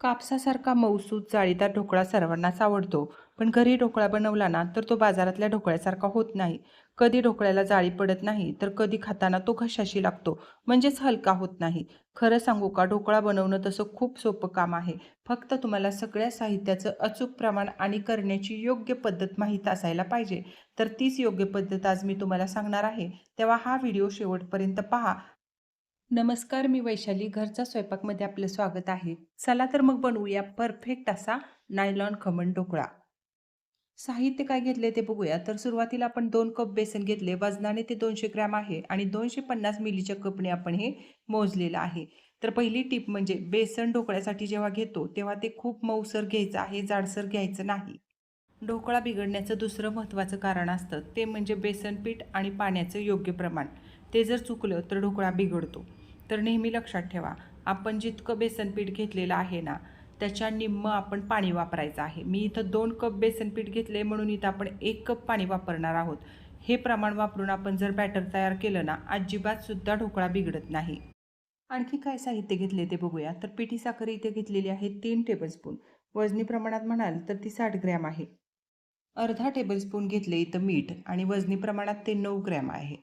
कापसासारखा मौसूद जाळीदार ढोकळा सर्वांनाच आवडतो. पण घरी ढोकळा बनवला ना तर तो बाजारातल्या ढोकळ्यासारखा होत नाही. कधी ढोकळ्याला जाळी पडत नाही तर कधी खाताना तो घशाशी लागतो. म्हणजेच हलका होत नाही. खरं सांगू का ढोकळा बनवणं तसं खूप सोपं काम आहे. फक्त तुम्हाला सगळ्या साहित्याचं अचूक प्रमाण आणि करण्याची योग्य पद्धत माहीत असायला पाहिजे. तर तीच योग्य पद्धत आज मी तुम्हाला सांगणार आहे. तेव्हा हा व्हिडिओ शेवटपर्यंत पहा. नमस्कार मी वैशाली. घरच्या स्वयंपाकमध्ये आपलं स्वागत आहे. चला तर मग बनवूया परफेक्ट असा नायलॉन खमण ढोकळा. साहित्य काय घेतले ते बघूया. तर सुरुवातीला आपण दोन कप बेसन घेतले. वजनाने ते दोनशे ग्रॅम आहे आणि दोनशे पन्नास मिलीच्या कपने आपण हे मोजलेलं आहे. तर पहिली टीप म्हणजे बेसन ढोकळ्यासाठी जेव्हा घेतो तेव्हा ते खूप मऊसर घ्यायचं आहे जाडसर घ्यायचं नाही. ढोकळा बिघडण्याचं दुसरं महत्त्वाचं कारण असतं. ते म्हणजे बेसन पीठ आणि पाण्याचं योग्य प्रमाण. ते जर चुकलं तर ढोकळा बिघडतो. तर नेहमी लक्षात ठेवा आपण जितकं बेसनपीठ घेतलेलं आहे ना त्याच्या निम्म आपण पाणी वापरायचं आहे. मी इथं दोन कप बेसनपीठ घेतले म्हणून इथं आपण एक कप पाणी वापरणार आहोत. हे प्रमाण वापरून आपण जर बॅटर तयार केलं ना अजिबातसुद्धा ढोकळा बिघडत नाही. आणखी काय साहित्य घेतले ते बघूया. तर पिठी साखर इथे घेतलेली आहे तीन टेबलस्पून वजनी प्रमाणात म्हणाल तर ती साठ ग्रॅम आहे. अर्धा टेबलस्पून घेतले इथं मीठ आणि वजनी प्रमाणात ते नऊ ग्रॅम आहे.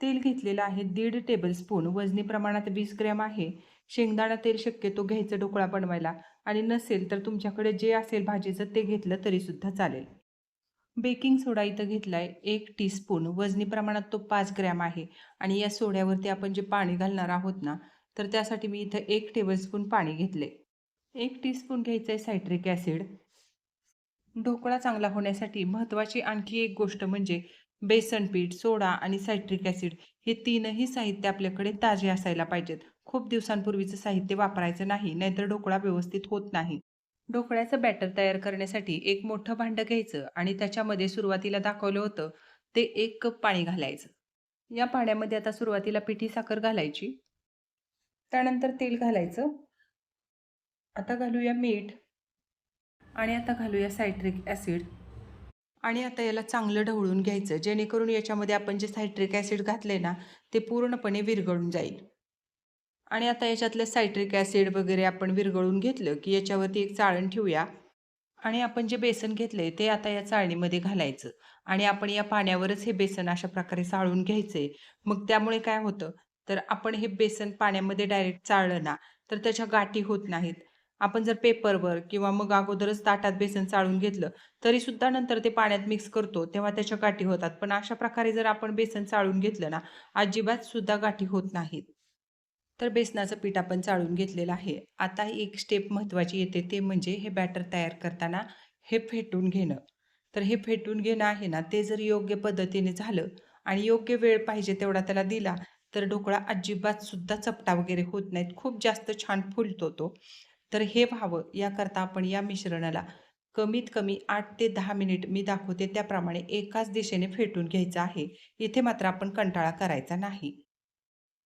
तेल घेतलेलं आहे दीड टेबलस्पून वजनी प्रमाणात वीस ग्रॅम आहे. शेंगदाणा तेल शक्यतो घ्यायचं ढोकळा बनवायला. आणि नसेल तर तुमच्याकडे जे असेल भाजीचं ते घेतलं तरीसुद्धा चालेल. बेकिंग सोडा इथं घेतला आहे एक टीस्पून वजनी प्रमाणात तो पाच ग्रॅम आहे. आणि या सोड्यावरती आपण जे पाणी घालणार आहोत ना तर त्यासाठी मी इथं एक टेबलस्पून पाणी घेतले एक टीस्पून घ्यायचं आहे सायट्रिक ॲसिड ढोकळा चांगला होण्यासाठी महत्त्वाची आणखी एक गोष्ट म्हणजे बेसन पीठ सोडा आणि सायट्रिक ॲसिड हे तीनही साहित्य आपल्याकडे ताजे असायला पाहिजेत. खूप दिवसांपूर्वीचं साहित्य वापरायचं नाही नाहीतर ढोकळा व्यवस्थित होत नाही. ढोकळ्याचं बॅटर तयार करण्यासाठी एक मोठं भांडं घ्यायचं आणि त्याच्यामध्ये सुरुवातीला दाखवलं होतं ते एक कप पाणी घालायचं. या पाण्यामध्ये आता सुरुवातीला पिठी साखर घालायची. त्यानंतर तेल घालायचं. आता घालूया मीठ आणि आता घालूया सायट्रिक ॲसिड. आणि आता याला चांगलं ढवळून घ्यायचं. जेणेकरून याच्यामध्ये आपण जे सायट्रिक ॲसिड घातले ना ते पूर्णपणे विरघळून जाईल. आणि आता याच्यातलं सायट्रिक ॲसिड वगैरे आपण विरघळून घेतलं की याच्यावरती एक चाळण ठेवूया. आणि आपण जे बेसन घेतले ते आता या चाळणीमध्ये घालायचं. आणि आपण या पाण्यावरच हे बेसन अशा प्रकारे चाळून घ्यायचे मग त्यामुळे काय होतं? तर आपण हे बेसन पाण्यामध्ये डायरेक्ट चाळलं ना तर त्याच्या गाठी होत नाहीत. आपण जर पेपरवर किंवा मग अगोदरच ताटात बेसन चाळून घेतलं तरी सुद्धा नंतर ते पाण्यात मिक्स करतो तेव्हा त्याच्या गाठी होतात. पण अशा प्रकारे जर आपण बेसन चाळून घेतलं ना अजिबात सुद्धा गाठी होत नाहीत. तर बेसनाचं पीठ आपण चाळून घेतलेलं आहे. आता एक स्टेप महत्त्वाची येते ते म्हणजे हे बॅटर तयार करताना हे फेटून घेणं. तर हे फेटून घेणं आहे ना ते जर योग्य पद्धतीने झालं आणि योग्य वेळ पाहिजे तेवढा त्याला दिला तर ढोकळा अजिबात सुद्धा चपटा वगैरे होत नाहीत. खूप जास्त छान फुलतो तो. तर हे व्हावं याकरता आपण या मिश्रणाला कमीत कमी आठ ते दहा मिनिट मी दाखवते. त्याप्रमाणे एकाच दिशेने फेटून घ्यायचं आहे. इथे मात्र आपण कंटाळा करायचा नाही.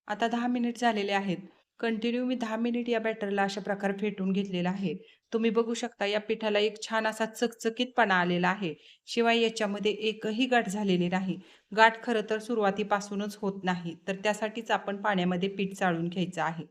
आता दहा मिनिट झालेले आहेत. कंटिन्यू मी दहा मिनिट या बॅटरला अशा प्रकारे फेटून घेतलेला आहे. तुम्ही बघू शकता या पिठाला एक छान असा चकचकीतपणा आलेला आहे. शिवाय याच्यामध्ये एकही गाठ झालेली नाही. गाठ खरं तर सुरुवातीपासूनच होत नाही. तर त्यासाठीच आपण पाण्यामध्ये पीठ चाळून घ्यायचं आहे.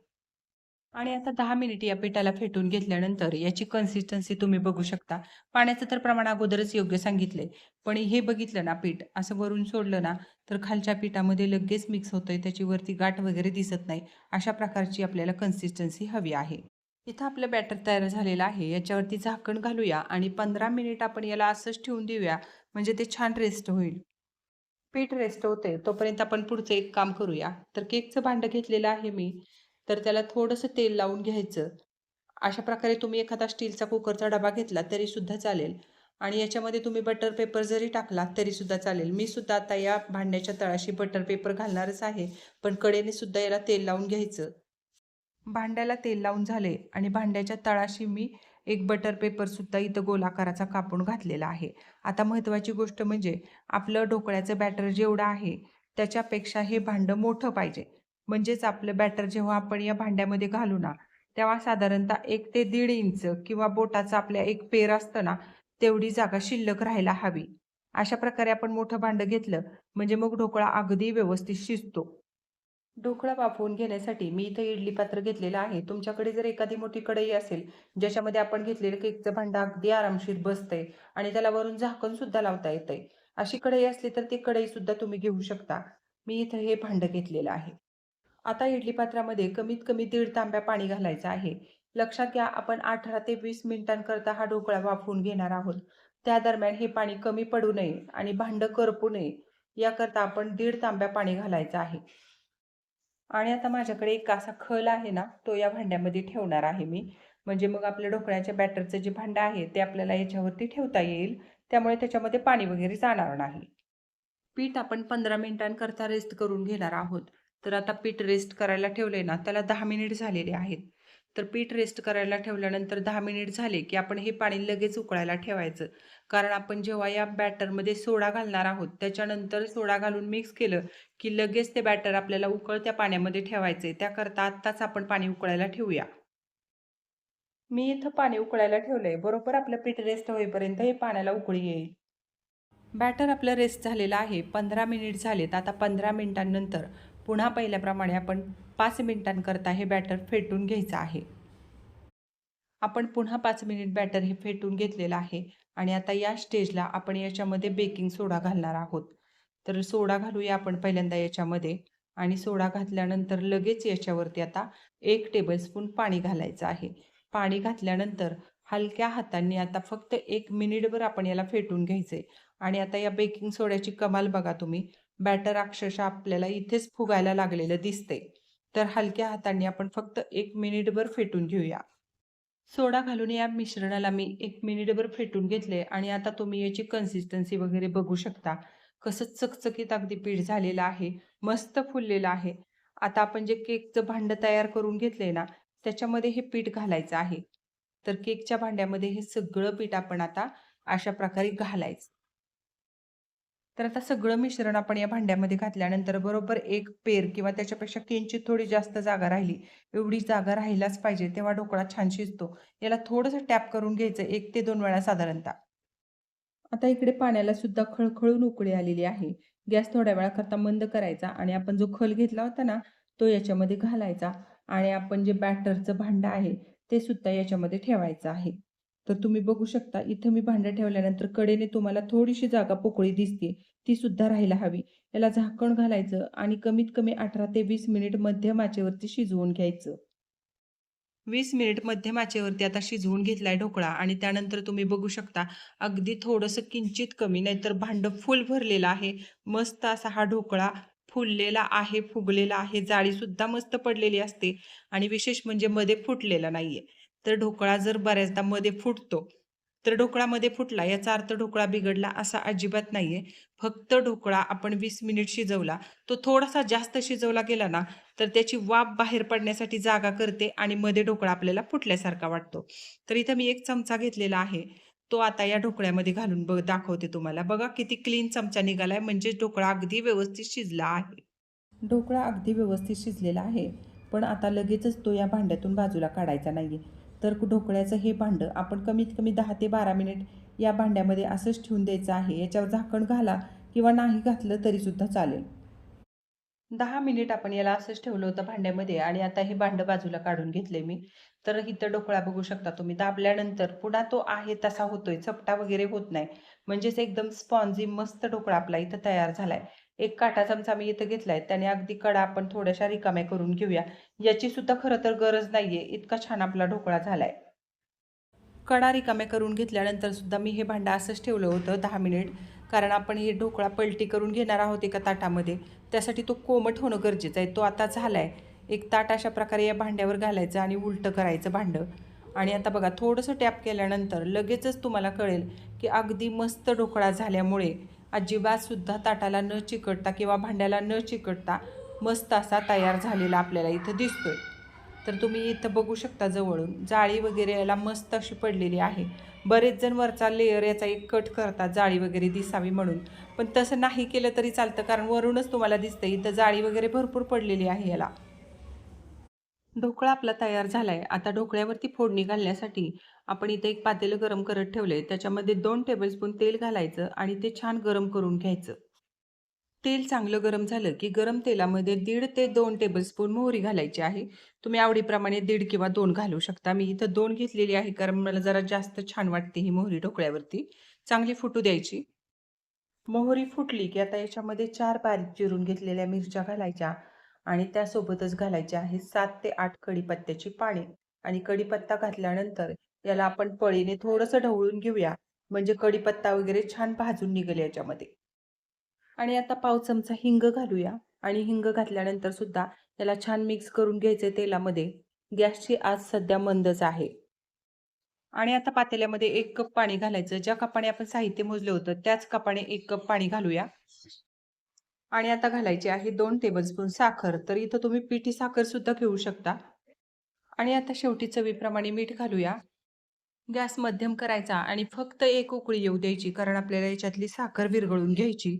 आणि आता दहा मिनिट या पिठाला फेटून घेतल्यानंतर याची कन्सिस्टन्सी तुम्ही बघू शकता. पाण्याचं तर प्रमाण अगोदरच योग्य सांगितले पण हे बघितलं ना पीठ असं वरून सोडलं ना तर खालच्या पिठामध्ये लगेच मिक्स होतंय त्याची वरती गाठ वगैरे दिसत नाही. अशा प्रकारची आपल्याला कन्सिस्टन्सी हवी आहे. इथं आपलं बॅटर तयार झालेलं आहे. याच्यावरती झाकण घालूया आणि पंधरा मिनिट आपण याला असंच ठेवून देऊया म्हणजे ते छान रेस्ट होईल. पीठ रेस्ट होते तोपर्यंत आपण पुढचं एक काम करूया. तर केकचं भांडं घेतलेलं आहे मी. तर त्याला थोडंसं तेल लावून घ्यायचं. अशा प्रकारे तुम्ही एखादा स्टीलचा कुकरचा डबा घेतला तरीसुद्धा चालेल. आणि याच्यामध्ये तुम्ही बटर पेपर जरी टाकला तरीसुद्धा चालेल. मी सुद्धा आता या भांड्याच्या तळाशी बटर पेपर घालणारच आहे पण कडेने सुद्धा याला तेल लावून घ्यायचं. भांड्याला तेल लावून झाले आणि भांड्याच्या तळाशी मी एक बटर पेपरसुद्धा इथं गोलाकाराचा कापून घातलेला आहे. आता महत्त्वाची गोष्ट म्हणजे आपलं ढोकळ्याचं बॅटर जेवढं आहे त्याच्यापेक्षा हे भांडं मोठं पाहिजे. म्हणजेच आपलं बॅटर जेव्हा आपण या भांड्यामध्ये घालू ना तेव्हा साधारणतः एक ते दीड इंच किंवा बोटाचा आपल्या एक पेर असतं ना तेवढी जागा शिल्लक राहायला हवी. अशा प्रकारे आपण मोठं भांडं घेतलं म्हणजे मग ढोकळा अगदी व्यवस्थित शिजतो. ढोकळा वाफवून घेण्यासाठी मी इथं इडली पात्र घेतलेलं आहे. तुमच्याकडे जर एखादी मोठी कढई असेल ज्याच्यामध्ये आपण घेतलेलं केकचं भांडं अगदी आरामशीर बसतंय आणि त्याला वरून झाकण सुद्धा लावता येतंय. अशी कढई असली तर ती कढई सुद्धा तुम्ही घेऊ शकता. मी इथं हे भांडं घेतलेलं आहे. आता इडली पात्रामध्ये कमीत कमी दीड तांब्या पाणी घालायचं आहे. लक्षात घ्या आपण अठरा ते वीस मिनिटांकरता हा ढोकळा वाफवून घेणार आहोत. त्या दरम्यान हे पाणी कमी पडू नये आणि भांडं करपू नये याकरता आपण दीड तांब्या पाणी घालायचं आहे. आणि आता माझ्याकडे एक असा खल आहे ना तो या भांड्यामध्ये ठेवणार आहे मी. म्हणजे मग आपल्या ढोकळ्याच्या बॅटरचं जे भांडं आहे ते आपल्याला याच्यावरती ठेवता येईल. त्यामुळे त्याच्यामध्ये पाणी वगैरे जाणार नाही. पीठ आपण पंधरा मिनिटांकरता रेस्ट करून घेणार आहोत. तर आता पीठ रेस्ट करायला ठेवले ना त्याला दहा मिनिट झालेले आहेत. तर पीठ रेस्ट करायला ठेवल्यानंतर दहा मिनिट झाले की आपण हे पाणी लगेच उकळायला ठेवायचं. कारण आपण जेव्हा या बॅटरमध्ये सोडा घालणार आहोत त्याच्यानंतर सोडा घालून मिक्स केलं की लगेच ते बॅटर आपल्याला उकळत्या पाण्यामध्ये ठेवायचं आहे त्याकरता आत्ताच आपण पाणी उकळायला ठेवूया. मी इथं पाणी उकळायला ठेवलंय. बरोबर आपलं पीठ रेस्ट होईपर्यंत हे पाण्याला उकळी येईल. बॅटर आपलं रेस्ट झालेलं आहे. पंधरा मिनिट झालेत. आता पंधरा मिनिटांनंतर पुन्हा पहिल्याप्रमाणे आपण पाच मिनिटांकरता हे बॅटर फेटून घ्यायचं आहे. आपण पुन्हा पाच मिनिट बॅटर हे फेटून घेतलेलं आहे आणि आता या स्टेजला आपण याच्यामध्ये बेकिंग सोडा घालणार आहोत. तर सोडा घालूया आपण पहिल्यांदा याच्यामध्ये आणि सोडा घातल्यानंतर लगेच याच्यावरती आता एक टेबलस्पून पाणी घालायचं आहे. पाणी घातल्यानंतर हलक्या हातांनी आता फक्त एक मिनिटभर आपण याला फेटून घ्यायचे आणि आता या बेकिंग सोड्याची कमाल बघा तुम्ही. बॅटर अक्षरशः आपल्याला इथेच फुगायला लागलेलं दिसते तर हलक्या हातांनी आपण फक्त एक मिनिटभर फेटून घेऊया. सोडा घालून या मिश्रणाला मी एक मिनिटभर फेटून घेतले आणि आता तुम्ही याची कन्सिस्टन्सी वगैरे बघू शकता. कसं चकचकीत अगदी पीठ झालेलं आहे मस्त फुललेलं आहे. आता आपण जे केकचं भांडं तयार करून घेतले ना त्याच्यामध्ये हे पीठ घालायचं आहे. तर केकच्या भांड्यामध्ये हे सगळं पीठ आपण आता अशा प्रकारे घालायचं. तर आता सगळं मिश्रण आपण या भांड्यामध्ये घातल्यानंतर बरोबर एक पेर किंवा त्याच्यापेक्षा किंचित थोडी जास्त जागा राहिली एवढी जागा राहिलाच पाहिजे तेव्हा ढोकळा छान शिजतो. याला थोडंसं टॅप करून घ्यायचं एक ते दोन वेळा साधारणतः. आता इकडे पाण्याला सुद्धा खळखळून उकळी आलेली आहे. गॅस थोड्या वेळाकरता मंद करायचा आणि आपण जो खल घेतला होता ना तो याच्यामध्ये घालायचा आणि आपण जे बॅटरचं भांडं आहे ते सुद्धा याच्यामध्ये ठेवायचं आहे. तर तुम्ही बघू शकता इथं मी भांडं ठेवल्यानंतर कडेने तुम्हाला थोडीशी जागा पोकळी दिसते. ती सुद्धा राहायला हवी. याला झाकण घालायचं आणि कमीत कमी अठरा ते वीस मिनिट मध्यम आचेवरती शिजवून घ्यायचं. वीस मिनिट मध्यम आचेवरती आता शिजवून घेतलाय ढोकळा आणि त्यानंतर तुम्ही बघू शकता अगदी थोडंसं किंचित कमी नाहीतर भांडं फुल भरलेलं आहे. मस्त असा हा ढोकळा फुललेला आहे फुगलेला आहे. जाळीसुद्धा मस्त पडलेली असते आणि विशेष म्हणजे मध्ये फुटलेला नाहीये. तर ढोकळा जर बऱ्याचदा मध्ये फुटतो तर ढोकळामध्ये फुटला याचा अर्थ ढोकळा बिघडला असा अजिबात नाहीये. फक्त ढोकळा आपण वीस मिनिट शिजवला तो थोडासा जास्त शिजवला गेला ना तर त्याची वाफ बाहेर पडण्यासाठी जागा करते आणि मध्ये ढोकळा आपल्याला फुटल्यासारखा वाटतो. तर इथं मी एक चमचा घेतलेला आहे तो आता या ढोकळ्यामध्ये घालून बघ दाखवते तुम्हाला. बघा किती क्लीन चमचा निघालाय म्हणजे ढोकळा अगदी व्यवस्थित शिजला आहे. ढोकळा अगदी व्यवस्थित शिजलेला आहे पण आता लगेचच तो या भांड्यातून बाजूला काढायचा नाहीये. तर ढोकळ्याचं हे भांडं आपण कमीत कमी दहा ते बारा मिनिट या भांड्यामध्ये असंच ठेवून द्यायचं आहे. याच्यावर झाकण घाला किंवा नाही घातलं तरीसुद्धा चालेल. दहा मिनिट आपण याला असंच ठेवलं होतं भांड्यामध्ये आणि आता हे भांडं बाजूला काढून घेतले मी. तर इथं ढोकळा बघू शकता तुम्ही. दाबल्यानंतर पुन्हा तो आहे तसा होतोय. चपटा वगैरे होत नाही. म्हणजेच एकदम स्पॉन्जी मस्त ढोकळा आपला इथं तयार झालाय. एक काटा चमचा मी इथं घेतला आहे त्याने अगदी कडा आपण थोड्याशा रिकाम्या करून घेऊया. याची सुद्धा खरं तर गरज नाही आहे इतका छान आपला ढोकळा झाला आहे कडा रिकाम्या करून घेतल्यानंतर सुद्धा मी हे भांडं असंच ठेवलं होतं दहा मिनिट. कारण आपण हे ढोकळा पलटी करून घेणार आहोत एका ताटामध्ये. त्यासाठी तो कोमट होणं गरजेचं आहे. तो आता झाला आहे एक ताट अशा प्रकारे या भांड्यावर घालायचं आणि उलटं करायचं भांडं. आणि आता बघा थोडंसं टॅप केल्यानंतर लगेचच तुम्हाला कळेल की अगदी मस्त ढोकळा झाल्यामुळे अजिबातसुद्धा ताटाला न चिकटता किंवा भांड्याला न चिकटता मस्त असा तयार झालेला आपल्याला इथं दिसतोय. तर तुम्ही इथं बघू शकता जवळून. जाळी वगैरे याला मस्त अशी पडलेली आहे. बरेच जण वरचा लेअर याचा एक कट करतात जाळी वगैरे दिसावी म्हणून. पण तसं नाही केलं तरी चालतं कारण वरूनच तुम्हाला दिसतं इथं जाळी वगैरे भरपूर पडलेली आहे याला. ढोकळा आपला तयार झाला आहे आता ढोकळ्यावरती फोडणी घालण्यासाठी आपण इथे एक पातेलं गरम करत ठेवले त्याच्यामध्ये दोन टेबलस्पून तेल घालायचं आणि ते छान गरम करून घ्यायचं. तेल चांगलं गरम झालं की गरम तेलामध्ये दीड ते दोन टेबलस्पून मोहरी घालायची आहे. तुम्ही आवडीप्रमाणे दीड किंवा दोन घालू शकता. मी इथं दोन घेतलेली आहे कारण मला जरा जास्त छान वाटते ही मोहरी ढोकळ्यावरती. चांगली फुटू द्यायची. मोहरी फुटली की आता याच्यामध्ये चार बारीक चिरून घेतलेल्या मिरच्या घालायच्या आणि त्यासोबतच घालायच्या आहे सात ते आठ कढीपत्त्याची पाने. आणि कढीपत्ता घातल्यानंतर याला आपण पळीने थोडंसं ढवळून घेऊया. म्हणजे कढीपत्ता वगैरे छान भाजून निघेल याच्यामध्ये. आणि आता पाव चमचा हिंग घालूया. आणि हिंग घातल्यानंतर सुद्धा याला छान मिक्स करून घ्यायचे तेलामध्ये. गॅसची आज सध्या मंदच आहे. आणि आता पातेल्यामध्ये एक कप पाणी घालायचं. ज्या कपाने आपण साहित्य मोजलं होतं त्याच कपाने एक कप पाणी घालूया. आणि आता घालायची आहे दोन टेबलस्पून साखर. तर इथं तुम्ही पिठी साखर सुद्धा घेऊ शकता. आणि आता शेवटी चवीप्रमाणे मीठ घालूया. गॅस मध्यम करायचा आणि फक्त एक उकळी येऊ द्यायची कारण आपल्याला याच्यातली साखर विरघळून घ्यायची.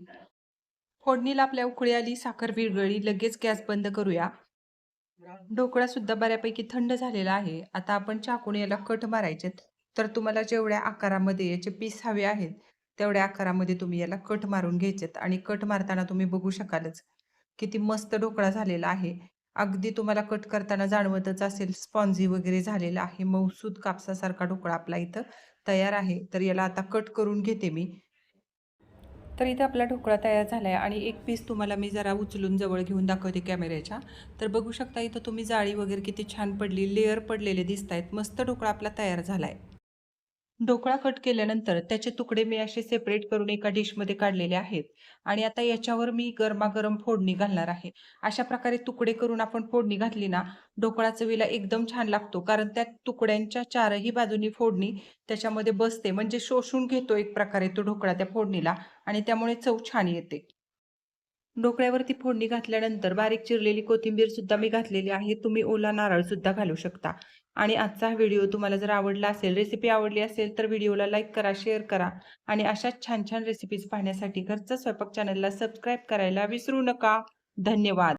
फोडणीला आपल्या उकळी आली साखर विरघळी लगेच गॅस बंद करूया. ढोकळा सुद्धा बऱ्यापैकी थंड झालेला आहे. आता आपण चाकून याला कट मारायचे. तर तुम्हाला जेवढ्या आकारामध्ये याचे पीस हवे आहेत तेवढ्या आकारामध्ये तुम्ही याला कट मारून घ्यायचेत. आणि कट मारताना तुम्ही बघू शकालच किती मस्त ढोकळा झालेला आहे. अगदी तुम्हाला कट करताना जाणवतच असेल स्पॉन्जी वगैरे झालेला आहे मौसूद कापसासारखा ढोकळा आपला इथं तयार आहे. तर याला आता कट करून घेते मी. तर इथं आपला ढोकळा तयार झाला आहे आणि एक पीस तुम्हाला मी जरा उचलून जवळ घेऊन दाखवते कॅमेऱ्याच्या. तर बघू शकता इथं तुम्ही जाळी वगैरे किती छान पडली लेअर पडलेले दिसत आहेत मस्त ढोकळा आपला तयार झाला आहे ढोकळा कट केल्यानंतर त्याचे तुकडे मी असे सेपरेट करून एका डिशमध्ये काढलेले आहेत. आणि आता याच्यावर मी गरमागरम फोडणी घालणार आहे. अशा प्रकारे तुकडे करून आपण फोडणी घातली ना ढोकळा चवीला एकदम छान लागतो. कारण त्या तुकड्यांच्या चारही बाजूनी फोडणी त्याच्यामध्ये बसते. म्हणजे शोषून घेतो एक प्रकारे तो ढोकळा त्या फोडणीला आणि त्यामुळे चव छान येते. ढोकळ्यावरती फोडणी घातल्यानंतर बारीक चिरलेली कोथिंबीर सुद्धा मी घातलेली आहे. तुम्ही ओला नारळ सुद्धा घालू शकता. आणि आजचा व्हिडिओ तुम्हाला जर आवडला असेल रेसिपी आवडली असेल तर व्हिडिओला लाईक करा शेअर करा आणि अशाच छान छान रेसिपीज पाहण्यासाठी घरचं स्वयंपाक चॅनलला सबस्क्राईब करायला विसरू नका. धन्यवाद.